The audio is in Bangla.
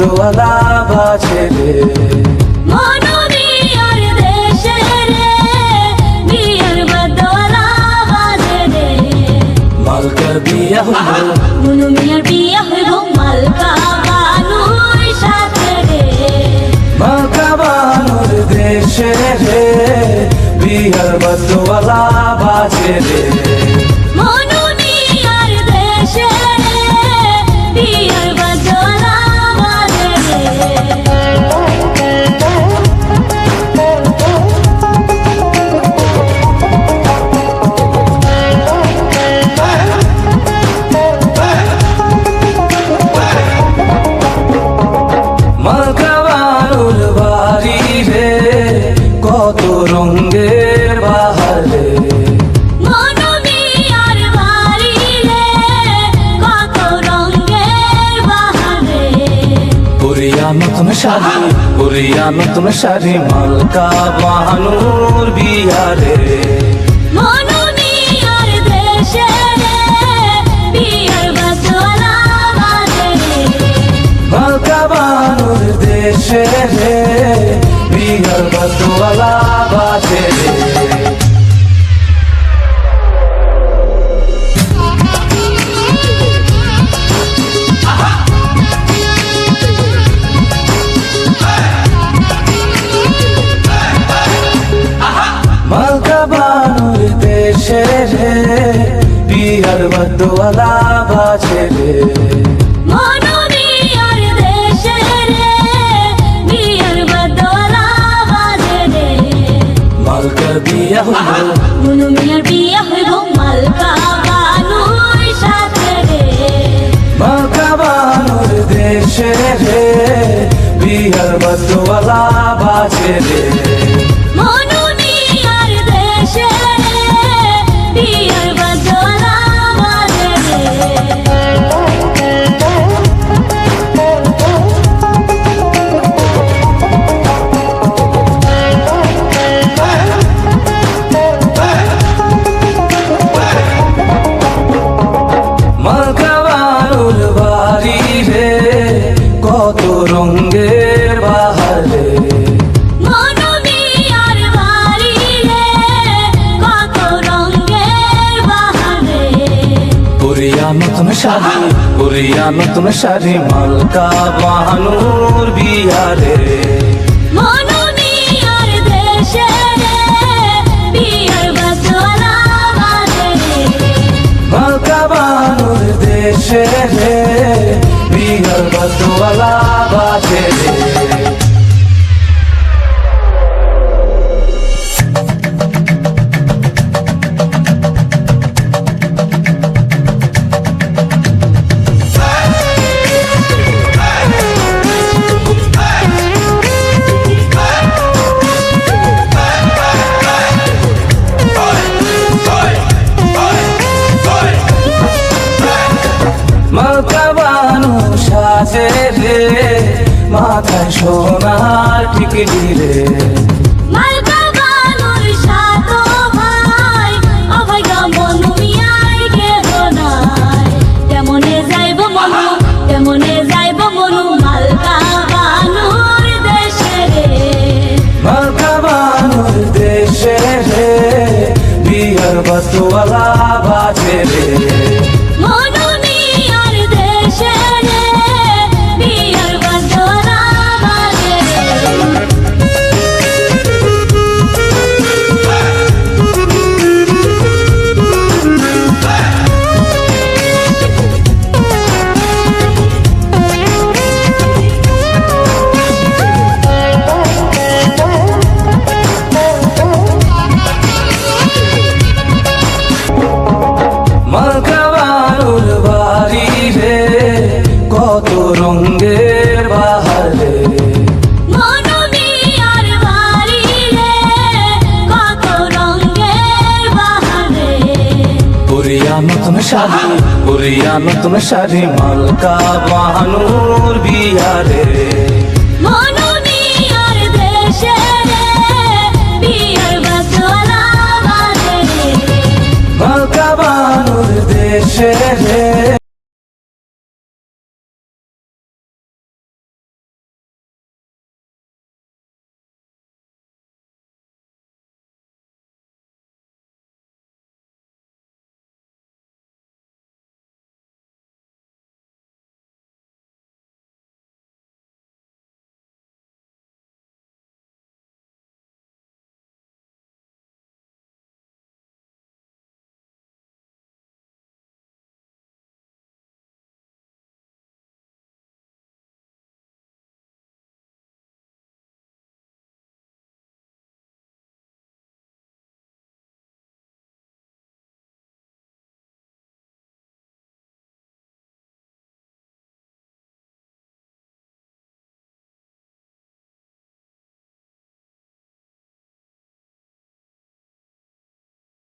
বদওয়ালা বাজে রে মালকার বিয়া হলো মনোনিয়ার বিয়ে হইব মালকা বানুর দেশে রে বিয়ার বদওয়ালা বাজে রে। কত রঙের বাহারে বাহারে নতুন শাড়ি পুরিয়া নতুন শাড়ি মালকা বাহানুর বিয়ারে মনোনিয়ার দেশে রে বিয়ের বদলা বাজে। রে মালকা বাহানুর দেশে রে বিয়ার বদওয়ালা বাজে মালকা বানুর দেশে রে বিয়ার বদওয়ালা বাজে রে। দেশে রে বিয়ার বদওয়ালা বাজে রে। নতুন শাড়ি। পুরিয়া নতুন শাড়ি মালকা বাহানুর বিয়ারে মালকা বাহানুর দেশে রে। যাইব মনু মালকা বানুর দেশে বিয়ার বদওয়ালা বাজে রে। নতুন শাড়ি পুরিয়া নতুন শাড়ি মালকা বাহানুর বিয়ারে মনোনিয়ার রে বিয়ের বদলা রে মালকা বানুর দেশে। রে